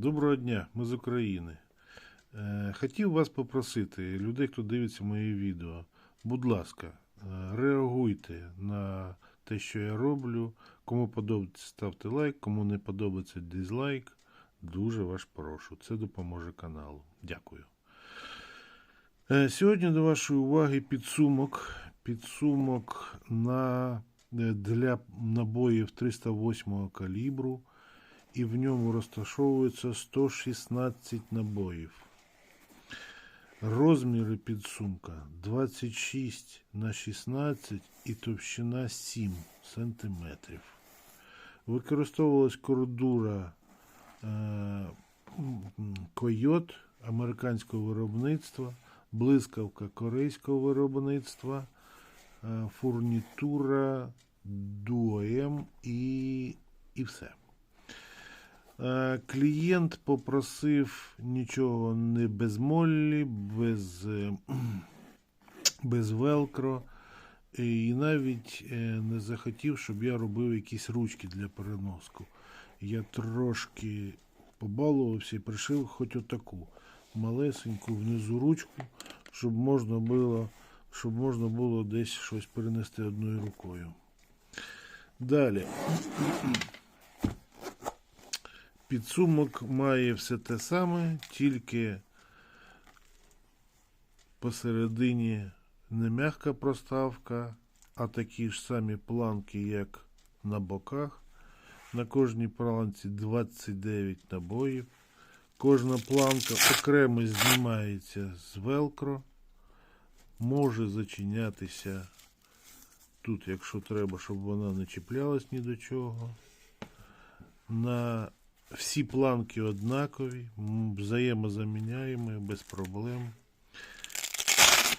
Доброго дня, ми з України. Е, Хотів вас попросити, людей, хто дивиться мої відео, будь ласка, е, реагуйте на те, що я роблю. Кому подобається, ставте лайк, кому не подобається дизлайк. Дуже вас прошу. Це допоможе каналу. Дякую. Е, Сьогодні до вашої уваги підсумок. Підсумок на, для набоїв 308 калібру і в ньому розташовується 116 набоїв. Розміри підсумка 26 на 16 і товщина 7 см. Використовувалась кордура е, койот американського виробництва, блискавка корейського виробництва, е, фурнітура Дуоем і, і все. Е, Клієнт попросив нічого не без моллі, без, е, без велкро. І навіть е, не захотів, щоб я робив якісь ручки для переноску. Я трошки побалувався і пришив хоч отаку малесеньку внизу ручку, щоб можна було, щоб можна було десь щось перенести одною рукою. Далі. Підсумок має все те саме, тільки посередині не м'яка проставка, а такі ж самі планки, як на боках. На кожній планці 29 набоїв. Кожна планка окремо знімається з велкро. Може зачинятися тут, якщо треба, щоб вона не чіплялась ні до чого. На всі планки однакові, взаємозаміняємо без проблем.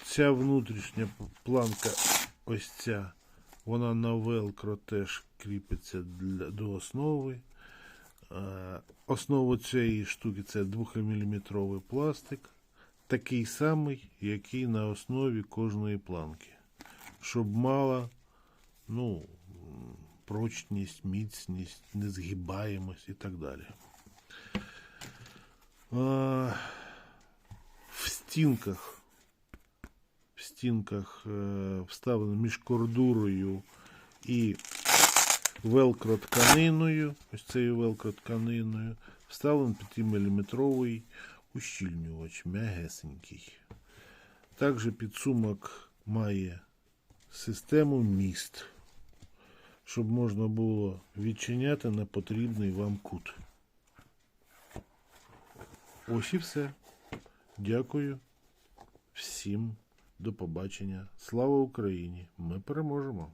Ця внутрішня планка, ось ця, вона на велкро теж кріпиться для, до основи. Основа цієї штуки це 2-мм пластик, такий самий, який на основі кожної планки, щоб мала ну, прочність, міцність, незгибаємость і так далі. В стінках в стінках е, вставлено між кордурою і велкро тканиною, ось цією велкро тканиною, вставлений 5-мм ущільнювач, м'ягесенький. Також підсумок має систему міст, щоб можна було відчиняти на потрібний вам кут. Ось і все. Дякую всім. До побачення. Слава Україні! Ми переможемо!